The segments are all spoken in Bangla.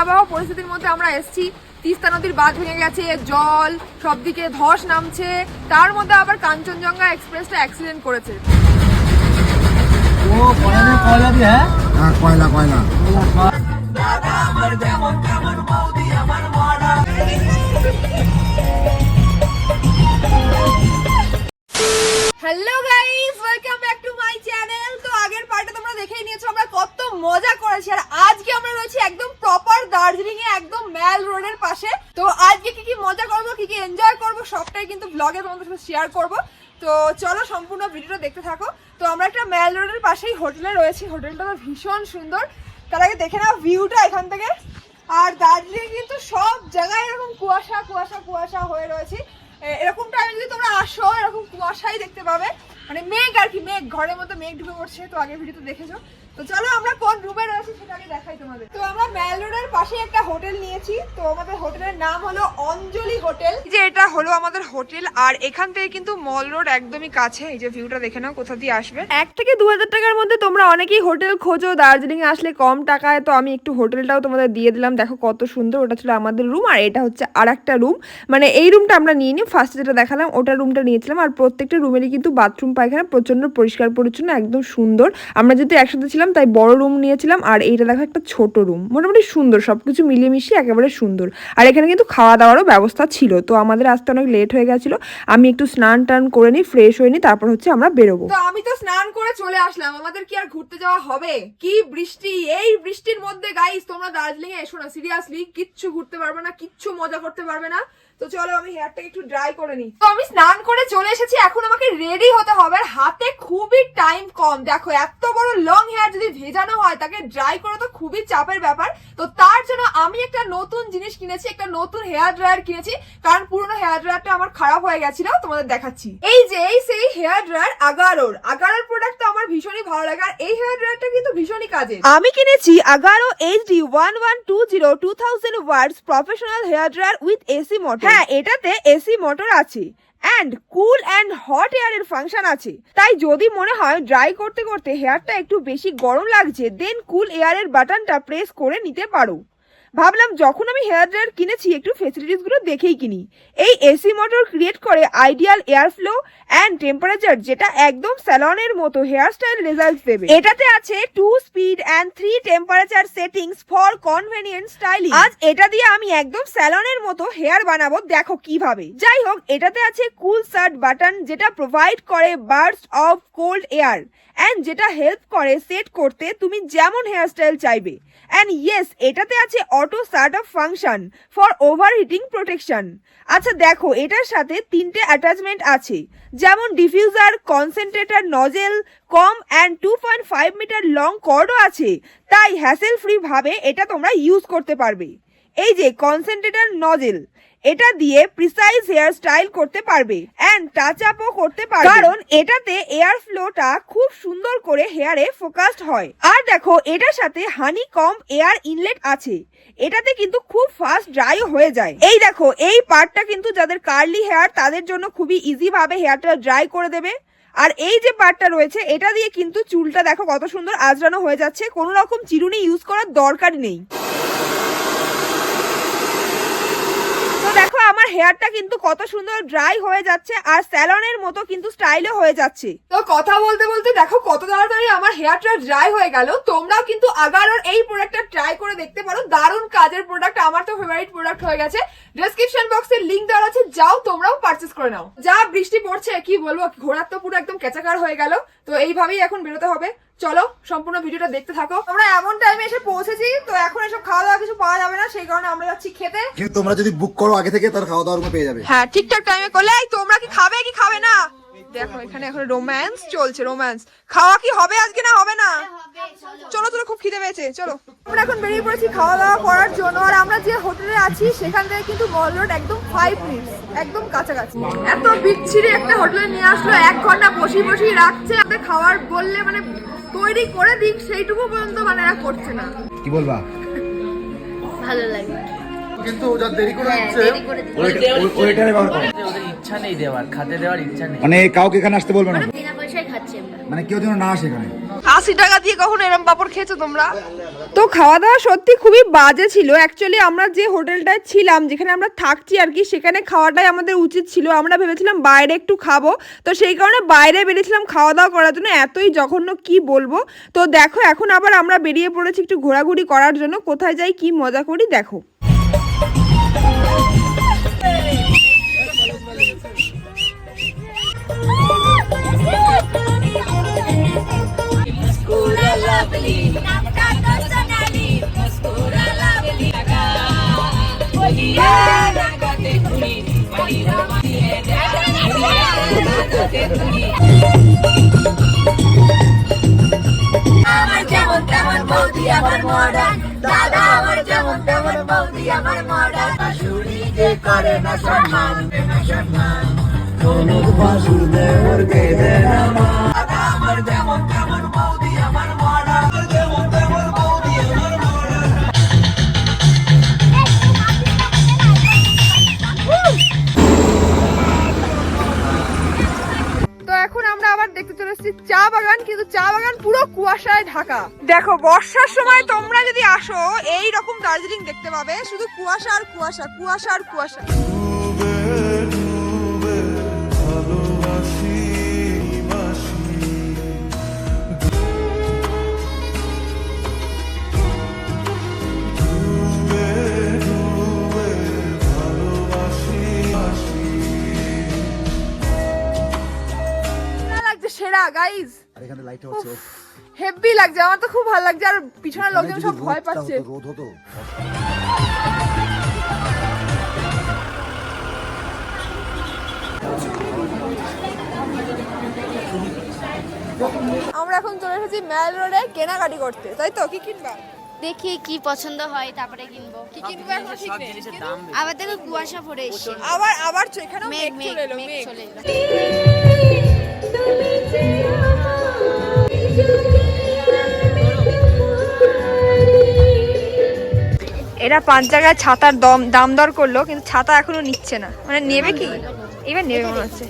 ভয়াবহ পরিস্থিতির মধ্যে আমরা এসেছি। তিস্তা নদীর বাঁধ ভেঙে গেছে জল সব দিকে ধস নামছে। তার মধ্যে আবার কাঞ্চনজঙ্ঘা এক্সপ্রেসটা অ্যাক্সিডেন্ট করেছে। হ্যাঁ? হ্যাঁ কয়লা কয়লা। Hello guys welcome back to my channel তো আগের পার্টে তোমরা দেখেই নিয়েছো আমরা কত মজা করেছি। আর আজকে আমরা রয়েছি একদম প্রপার দার্জিলিং এ একদম ম্যাল রোডের পাশে। তো আজকে কি কি মজা করব, কি কি এনজয় করব, সবটাই কিন্তু ব্লগে তোমাদের সাথে শেয়ার করব। তো চলো সম্পূর্ণ ভিডিওটা দেখতে থাকো। তো আমরা একটা ম্যাল রোডের পাশেই হোটেলে রয়েছি। হোটেলটা তো ভীষণ সুন্দর। তার আগে দেখে নাও ভিউটা এখান থেকে। আর দার্জিলিং কিন্তু সব জায়গায় এরকম কুয়াশা কুয়াশা কুয়াশা হয়ে রয়েছে। এরকম টাইমে যদি তোমরা আসো, এরকম কুয়াশাই দেখতে পাবে। মানে মেঘ আর কি, মেঘ। ঘরের মতো মেঘ ঢুকে পড়ছে। তো আগে ভিডিওতে দেখেছ চলো আমরা কোন রুমে রয়েছি সেটা দেখাই তোমাদের। তো আমরা ম্যাল রোডের পাশে একটা হোটেল নিয়েছি। তো আমাদের হোটেলের নাম হলো অঞ্জলি হোটেল। যে এটা হলো আমাদের হোটেল, আর এখান থেকে কিন্তু মল রোড একদমই কাছে। এই যে ভিউটা দেখে নাও, কোথা দিয়ে আসবে। এক থেকে দু হাজার টাকার মধ্যে তোমরা অনেকেই হোটেল খোঁজো। দার্জিলিং এ আসলে কম টাকায়। তো আমি একটু হোটেলটাও তোমাদের দিয়ে দিলাম। দেখো কত সুন্দর, ওটা ছিল আমাদের রুম, আর এটা হচ্ছে আর একটা রুম। মানে এই রুমটা আমরা নিয়ে নিই। ফার্স্টে যেটা দেখালাম, ওটা রুমটা নিয়েছিলাম। আর প্রত্যেকটা রুমেরই কিন্তু বাথরুম, পায়খানা প্রচণ্ড পরিষ্কার পরিচ্ছন্ন, একদম সুন্দর। আমরা যেহেতু একসাথে ছিলাম তাই বড় রুম নিয়েছিলাম আর এইটা দেখো একটা ছোট রুম মোটামুটি সুন্দর, সবকিছু মিলিয়ে মিশিয়ে একেবারে সুন্দর। আর এখানে কিন্তু খাওয়া দাওয়ারও ব্যবস্থা ছিল, তো আমাদের আসতে অনেক লেট হয়ে গেছিল। আমি একটু স্নান টান করে নিই ফ্রেশ হয়ে নিই, তারপর হচ্ছে আমরা বেরোবো। তো আমি তো স্নান করে চলে আসলাম, আমাদের কি আর ঘুরতে যাওয়া হবে? কি বৃষ্টি? এই বৃষ্টির মধ্যে গাইস তোমরা দার্জিলিং এসো না সিরিয়াসলি কিচ্ছু ঘুরতে পারবে না, কিচ্ছু মজা করতে পারবে না। তো চলো আমি হেয়ারটাকে একটু ড্রাই করে নিই। তো আমি স্নান করে চলে এসেছি এখন আমাকে রেডি হতে হবে আর হাতে খুবই টাইম কম। দেখো এত বড় লং হেয়ার যদি ভেজানো হয় তাকে ড্রাই করা তো খুবই চাপের ব্যাপার। তো তার জন্য আমি একটা নতুন জিনিস কিনেছি একটা নতুন হেয়ার ড্রায়ার কিনেছি কারণ পুরনো হেয়ার ড্রায়ারটা আমার খারাপ হয়ে গেছিল তোমাদের দেখাচ্ছি। এই যে এই সেই হেয়ার ড্রায়ার আগারোর আগারোর প্রোডাক্ট তো আমার ভীষণই ভালো লাগে আর এই হেয়ার ড্রায়ারটা কিন্তু ভীষণই কাজে আমি কিনেছি Agaro HD one one two zero two thousand watts professional hair dryer with AC motor হ্যাঁ এটাতে এসি, মোটর আছে অ্যান্ড কুল অ্যান্ড হট এয়ারের ফাংশন আছে তাই যদি মনে হয় ড্রাই করতে করতে হেয়ারটা একটু বেশি গরম লাগছে দেন কুল এয়ারের বাটনটা প্রেস করে নিতে পারো। ভাবলাম যখন আমি হেয়ার ড্রায়ার কিনেছি, একটু ফেসিলিটিসগুলো দেখেই কিনি। এই এসি মোটর ক্রিয়েট করে ideal air flow and temperature যেটা একদম স্যালনের মতো হেয়ার স্টাইল রেজাল্ট দেবে। এটাতে আছে two speed and three temperature settings for convenient styling আজ এটা দিয়ে আমি একদম স্যালনের মতো হেয়ার বানাবো, দেখো কীভাবে। যাই হোক, এটাতে আছে কুল সার্ট বাটন যেটা প্রোভাইড করে burst of cold air and যেটা হেল্প করে সেট করতে তুমি যেমন হেয়ার স্টাইল চাইবে। অ্যান্ড ইয়েস এটাতে আছে auto start up function for over heating protection আচ্ছা দেখো, এটার সাথে তিনটে অ্যাটাচমেন্ট আছে। যেমন diffuser concentrator nozzle comb and two point five metre long কর্ডও আছে। তাই হ্যাসেল ফ্রি ভাবে এটা তোমরা ইউজ করতে পারবে। এই যে কনসেন্ট্রেটার নজেল এটা দিয়ে প্রিসাইজ হেয়ার স্টাইল করতে পারবে এন্ড টাচ আপও করতে পারবে। কারণ এটাতে এয়ার ফ্লোটা খুব সুন্দর করে হেয়ারে ফোকাসড হয়। আর দেখো, এটার সাথে হানি কম এয়ার ইনলেট আছে। এটাতে কিন্তু খুব ফাস্ট ড্রাইও হয়ে যায়। এই দেখো, এই পার্টটা কিন্তু যাদের কার্লি হেয়ার তাদের জন্য খুবই ইজি ভাবে হেয়ারটা ড্রাই করে দেবে। আর এই যে পার্টটা রয়েছে, এটা দিয়ে কিন্তু চুলটা দেখো কত সুন্দর আজরানো হয়ে যাচ্ছে। কোনো রকম চিরুনি ইউজ করার দরকারই নেই তো দেখো আমার হেয়ারটা কিন্তু কত সুন্দর ড্রাই হয়ে যাচ্ছে আর স্যালনের মতো কিন্তু স্টাইলও হয়ে যাচ্ছে। তো কথা বলতে বলতে দেখো কত তাড়াতাড়ি আমার হেয়ারটা ড্রাই হয়ে গেল। তোমরাও কিন্তু আগারোর এই প্রোডাক্টটা ট্রাই করে দেখতে পারো। দারুণ কাজের প্রোডাক্ট, আমার তো ফেভারিট প্রোডাক্ট হয়ে গেছে। ডেসক্রিপশন বক্সে লিংক দেওয়া আছে যাও তোমরাও পারচেস করে নাও। যা বৃষ্টি পড়ছে, কি বলব ঘোড়ার তো পুরো একদম কেচাকার হয়ে গেল। তো এইভাবেই এখন বেরোতে হবে। চলো সম্পূর্ণ ভিডিওটা দেখতে থাকো। আমরা এমন টাইমে এসে পৌঁছেছি তো এখন এসব খাওয়া দাওয়া কিছু পাওয়া যাবে না সেই কারণে আমরা যাচ্ছি খেতে। কিন্তু তোমরা যদি বুক করো আগে থেকে তাহলে খাওয়া দাওয়ার পেয়ে যাবে। হ্যাঁ ঠিকঠাক টাইমে করলে এই তোমরা কি খাবে কি খাবে না? দেখো এখানে এখন রোম্যান্স চলছে রোম্যান্স খাওয়া কি হবে আজকে না হবে না? চলো চলো খুব খিদে পেয়েছে চলো। আমরা এখন বেরিয়ে পড়েছি খাওয়া দাওয়া করার জন্য আর আমরা যে হোটেলে আছি সেখান থেকে কিন্তু মল রোড একদম ফাইভ মিনিটস একদম কাছাকাছি। এত বিচ্ছিরি একটা হোটেলে নিয়ে আসলো এক ঘণ্টা বসি বসি রাখছে আমাদের খাবার বললে মানে তৈরি করে দিক সেইটুকু পর্যন্ত মানে এরা করছে না। কি বলবা? ভালো লাগে। কিন্তু যা দেরি করে আসছে হচ্ছে দেরি করে ওদের ইচ্ছা নেই দেওয়ার খাতে দেওয়ার ইচ্ছা নেই। মানে কাউকে এখানে আসতে বলবে না? বিনা পয়সায় খাচ্ছি আমরা। মানে কেউ যেন না আসে এখানে। আশি টাকা দিয়ে কখনো এরম পাপড় খেয়েছো তোমরা? তো খাওয়া দাওয়া সত্যি খুবই বাজে ছিল। অ্যাকচুয়ালি আমরা যে হোটেলটায় ছিলাম, যেখানে আমরা থাকছি আর কি, সেখানে খাওয়াটাই আমাদের উচিত ছিল। আমরা ভেবেছিলাম বাইরে একটু খাব। তো সেই কারণে বাইরে বেরিয়েছিলাম খাওয়া দাওয়া করার জন্য। এতই জঘন্য কি বলব? তো দেখো, এখন আবার আমরা বেরিয়ে পড়েছি একটু ঘোরাঘুরি করার জন্য। কোথায় যাই, কি মজা করি, দেখো। আমার যেমন তেমন বৌদি আমার মডার্ন। দাদা আমার যেমন তেমন বৌদি আমার মডার্ন। শাশুড়ি যে করে না সম্মান না সম্মান। দাদা আমার যেমন এসেছি চা বাগান, কিন্তু চা বাগান পুরো কুয়াশায় ঢাকা। দেখো, বর্ষার সময় তোমরা যদি আসো, এই রকম দার্জিলিং দেখতে পাবে। শুধু কুয়াশা আর কুয়াশা কুয়াশা আর কুয়াশা। আর এখানে লাইট হচ্ছে হেভি লাগছে আমার তো খুব ভালো লাগছে আর পিছনের লোকজন সব ভয় পাচ্ছে। রোদ হতো। আমরা এখন চলে এসেছি ম্যাল রোডে কেনাকাটি করতে তাই তো? কি কিনবা? দেখি কি পছন্দ হয় তারপরে কিনবো। কি কিনবো এখন ঠিক নেই আবার দেখো কুয়াশা পড়ে এসছে আবার আবার এখানেও মেঘ চলে এলো মেঘ। চলে এলো। এরা পাঁচ জায়গায় ছাতার দম দাম দর করল কিন্তু ছাতা এখনও নিচ্ছে না। মানে নেবে কি? এবার নেবে মনে হচ্ছে।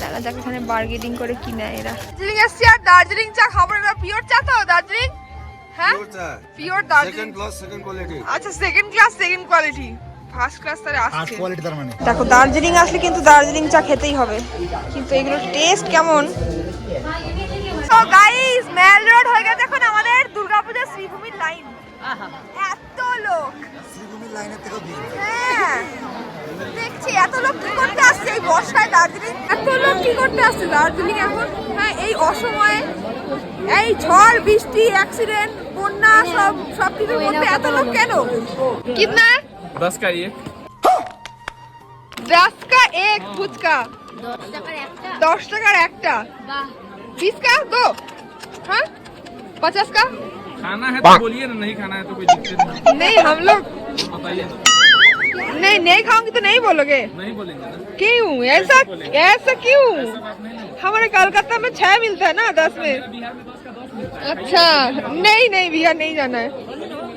দেখা যাক এখানে বার্গেনিং করে কি নেয় এরা। দার্জিলিং এসছি আর দার্জিলিং চা খাব না পিওর চা তো দার্জিলিং? হ্যাঁ? পিওর দার্জিলিং। আচ্ছা second class second quality first class তারে আসছে। কোয়ালিটি মানে। দেখো দার্জিলিং আসলে কিন্তু দার্জিলিং চা খেতেই হবে। কিন্তু এগুলোর টেস্ট কেমন? তো গাইস মেল রোড হয়ে গেছে এখন আমাদের দুর্গাপূজার শ্রীভূমির লাইন এত লোক। শ্রীভূমির লাইনের থেকেও হ্যাঁ। দেখছি এত লোক কি করতে আসছে এই বর্ষায় দার্জিলিং? এত লোক কি করতে আসছে দার্জিলিং এখন? হ্যাঁ এই অসময়ে এই ঝড় বৃষ্টি অ্যাক্সিডেন্ট বন্যা সব সব কিছুর মধ্যে এত লোক কেন? কিতনা দশ কা এক। দশ কা এক ফুচকা। দশ টাকার একটা দশ টাকার একটা বাহ बीस का दो हाँ पचास का खाना है तो बोलिए ना नहीं खाना है तो कोई दिक्कत नहीं नहीं हम लोग बताइए ना नहीं नहीं खाऊंगी तो नहीं बोलोगे नहीं बोलेंगे ना क्यों ऐसा ऐसा क्यों हमारे कलकत्ता में छह मिलता है ना दस में अच्छा नहीं नहीं भैया नहीं जाना है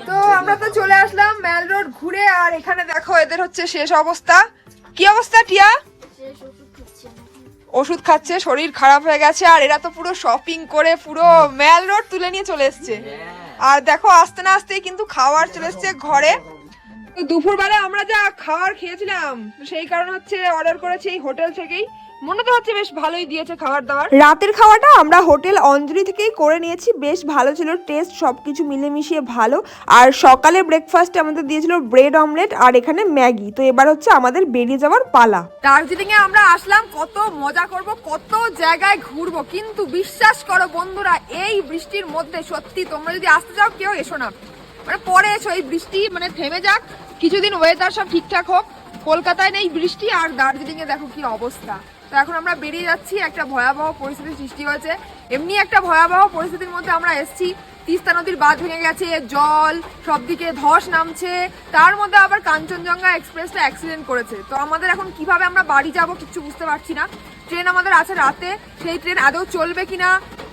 তো আমরা তো চলে আসলাম ম্যাল রোড ঘুরে আর এখানে দেখো এদের হচ্ছে শেষ অবস্থা কি অবস্থা টিয়া ওষুধ খাচ্ছে শরীর খারাপ হয়ে গেছে আর এরা তো পুরো শপিং করে পুরো ম্যাল রোড তুলে নিয়ে চলে এসছে। আর দেখো আস্তে না আস্তে কিন্তু খাওয়ার চলে এসছে ঘরে। তো দুপুরবেলা আমরা যা খাওয়ার খেয়েছিলাম সেই কারণ হচ্ছে অর্ডার করেছি এই হোটেল থেকেই। মনে তো হচ্ছে বেশ ভালোই দিয়েছে খাবার দাবার। রাতের খাওয়াটা আমরা হোটেল অঞ্জলি থেকেই করে নিয়েছি। বেশ ভালো ছিল টেস্ট সব কিছু মিলেমিশিয়ে ভালো। আর সকালে ব্রেকফাস্টে আমাদের দিয়েছিল ব্রেড অমলেট আর এখানে ম্যাগি। তো এবার হচ্ছে আমাদের বেরিয়ে যাওয়ার পালা। দার্জিলিং এ আমরা আসলাম কত মজা করব কত জায়গায় ঘুরবো। কিন্তু বিশ্বাস করো বন্ধুরা এই বৃষ্টির মধ্যে সত্যি তোমরা যদি আসতে চাও কেউ এসো না। মানে পরে এসো এই বৃষ্টি মানে থেমে যাক কিছুদিন ওয়েদার সব ঠিকঠাক হোক। কলকাতায় নেই বৃষ্টি আর দার্জিলিং এ দেখো কি অবস্থা। তো এখন আমরা বেরিয়ে যাচ্ছি, একটা ভয়াবহ পরিস্থিতির সৃষ্টি হয়েছে। এমনি একটা ভয়াবহ পরিস্থিতির মধ্যে আমরা এসছি। তিস্তা নদীর বাঁধ ভেঙে গেছে, জল সবদিকে ধস নামছে। তার মধ্যে আবার কাঞ্চনজঙ্ঘা এক্সপ্রেসটা অ্যাক্সিডেন্ট করেছে। তো আমাদের এখন কীভাবে আমরা বাড়ি যাব কিছু বুঝতে পারছি না। ট্রেন আমাদের আছে রাতে, সেই ট্রেন আদৌ চলবে কিনা?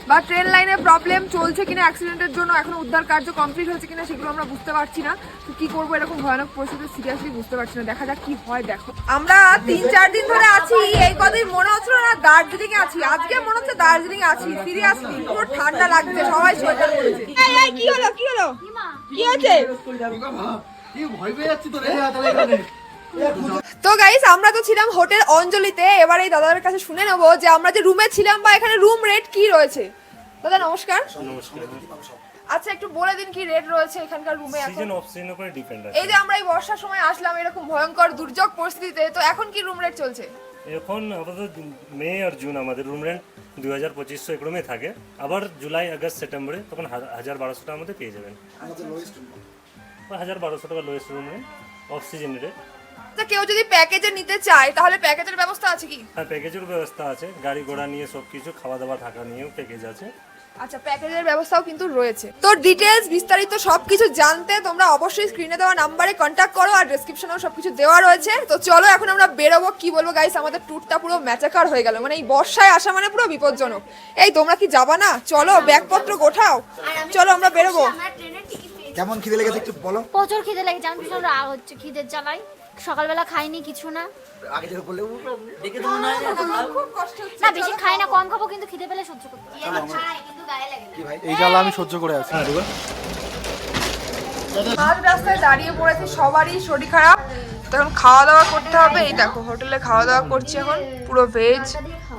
বা ট্রেন লাইনে প্রবলেম চলছে কিনা অ্যাক্সিডেন্টের জন্য এখনও উদ্ধার কার্য কমপ্লিট হয়েছে কিনা সেগুলো আমরা বুঝতে পারছি না। তো কি করব এরকম ভয়ানক পরিস্থিতি সিরিয়াসলি বুঝতে পারছি না। দেখা যাক কি হয় দেখো। আমরা তিন চার দিন ধরে আছি এই কদিন মনে হচ্ছিল না দার্জিলিং এ আছি। আজকে মনে হচ্ছে দার্জিলিং এ আছি সিরিয়াসলি পুরো ঠান্ডা লাগছে সবাই সোয়েটার পরেছে। এই এই কি হলো কি হলো? কি হচ্ছে তো গাইস আমরা তো ছিলাম হোটেল অঞ্জলিতে। এবার এই দাদার কাছে শুনে নেব যে আমরা যে রুমে ছিলাম বা এখানে রুম রেট কি রয়েছে। দাদা নমস্কার। আচ্ছা একটু বলে দিন কি রেট রয়েছে এখানকার রুমে এখন। সিজন অফ সিজনের উপরে ডিপেন্ড আছে। এই যে আমরা এই বর্ষার সময় আসলাম এরকম ভয়ঙ্কর দুর্যোগ পরিস্থিতিতে তো এখন কি রুম রেট চলছে? এখন আপাতত মে আর জুন আমাদের রুম রেন্ট দুই হাজার পঁচিশশো এগুলোমে থাকে। আবার জুলাই আগস্ট সেপ্টেম্বরে তখন হাজার বারোশো টাকার মধ্যে পেয়ে যাবেন। বা হাজার বারোশো টাকা lowest room rent off season rate আচ্ছা কেউ যদি প্যাকেজে নিতে চায় তাহলে প্যাকেজের ব্যবস্থা আছে কি? হ্যাঁ প্যাকেজের ব্যবস্থা আছে। গাড়ি ঘোড়া নিয়ে সব কিছু খাওয়া দাওয়া থাকা নিয়েও প্যাকেজ আছে। আচ্ছা প্যাকেজের ব্যবস্থাও কিন্তু রয়েছে। তো ডিটেলস বিস্তারিত সবকিছু জানতে তোমরা অবশ্যই স্ক্রিনে দেওয়া নাম্বারে কন্ট্যাক্ট করো আর ডেসক্রিপশনেও সবকিছু দেওয়া রয়েছে। তো চলো এখন আমরা বেরোবো। কি বলব গাইস আমাদের ট্যুরটা পুরো ম্যাচাকার হয়ে গেল। মানে এই বর্ষায় আসা মানে পুরো বিপজ্জনক। এই তোমরা কি যাবা না? চলো ব্যাগপত্র গোঠাও। চলো আমরা বেরোবো। কেমন খিদে লেগেছে একটু বলো। প্রচুর খিদে লেগেছে। আমি ভীষণ রাগ হচ্ছে খিদের জ্বালাই সকালবেলা খাইনি কিছু না। আগে যেটা বললে খুব কষ্ট হচ্ছে। না বেশি খাই না কম খাব কিন্তু খিদে পেলে সহ্য করতে খাই কিন্তু গায়ে লাগে না। এই জ্বালা আমি সহ্য করে আছি। মাঝ রাস্তায় দাঁড়িয়ে পড়েছে সবারই শরীর খারাপ। তখন খাওয়া দাওয়া করতে হবে। এই দেখো হোটেলে খাওয়া দাওয়া করছি এখন। পুরো ভেজ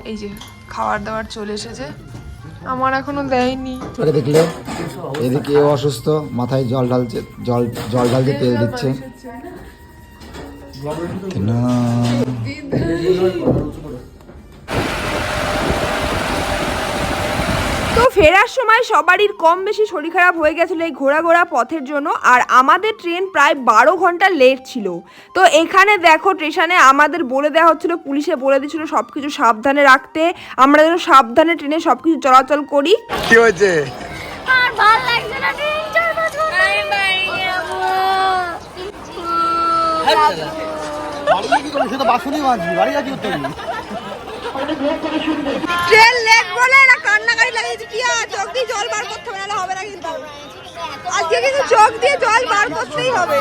এই যে খাবার দাবার চলে এসেছে। আমার এখনও দেয়নি। দেখলে এদিকে অসুস্থ মাথায় জল ঢালছে জল জল ঢালতে তেল দিচ্ছে। না তো ফেরার সময় সবারই কম বেশি শরীর খারাপ হয়ে গেছিল এই ঘোরা ঘোরা পথের জন্য আর আমাদের ট্রেন প্রায় বারো ঘণ্টা লেট ছিল। তো এখানে দেখো স্টেশনে আমাদের বলে দেওয়া হচ্ছিল পুলিশে বলে দিচ্ছিল সব কিছু সাবধানে রাখতে। আমরা যেন সাবধানে ট্রেনে সব কিছু চলাচল করি। কি হয়েছে? আর ট্রেন লেট বলে না কান্নাকাটি লাগিয়েছে জল বার করতে হবে জল বার করতেই হবে।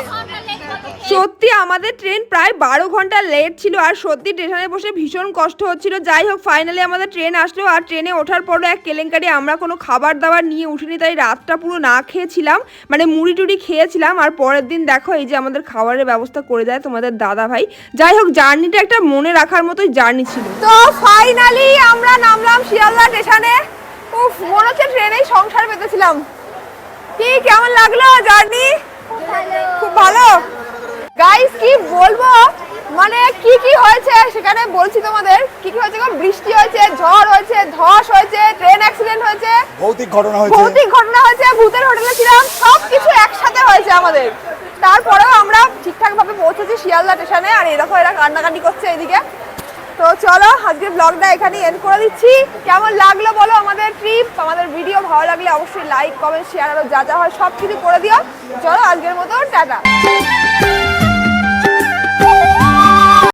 সত্যি আমাদের ট্রেন প্রায় বারো ঘণ্টা লেট ছিল আর সত্যি স্টেশনে বসে ভীষণ কষ্ট হচ্ছিল। যাই হোক ফাইনালি আমাদের ট্রেন আসলো আর ট্রেনে ওঠার পরও এক কেলেঙ্কারি আমরা কোনো খাবার দাবার নিয়ে উঠিনি তাই রাতটা পুরো না খেয়েছিলাম। মানে মুড়ি টুড়ি খেয়েছিলাম আর পরের দিন দেখো এই যে আমাদের খাবারের ব্যবস্থা করে দেয় তোমাদের দাদা ভাই যাই হোক জার্নিটা একটা মনে রাখার মতোই জার্নি ছিল। তো ফাইনালি আমরা নামলাম শিয়ালদা স্টেশনে উফ মনে হচ্ছে ট্রেনেই সংসার পেতেছিলাম। কি কেমন লাগল জার্নি? খুব ভালো? গাইস কি বলব? মানে কি কি হয়েছে সেখানে বলছি তোমাদের। কি কি হয়েছে বৃষ্টি হয়েছে ঝড় হয়েছে ধস হয়েছে ট্রেন অ্যাক্সিডেন্ট হয়েছে। ভৌতিক ঘটনা হয়েছে। ভৌতিক ঘটনা হয়েছে ভূতের হোটেলে ছিলাম। সব কিছু একসাথে হয়েছে আমাদের। তারপরেও আমরা ঠিকঠাক ভাবে পৌঁছেছি শিয়ালদা স্টেশনে। আর এরকম এরা কান্নাকাটি করছে এদিকে। তো চলো আজকের ব্লগটা এখানে এন্ড করে দিচ্ছি। কেমন লাগল বলো আমাদের ট্রিপ আমাদের ভিডিও ভালো লাগলে অবশ্যই লাইক কমেন্ট শেয়ার আরও যা যা হয় সব কিছু করে দিও। চলো আজকের মতো টাটা।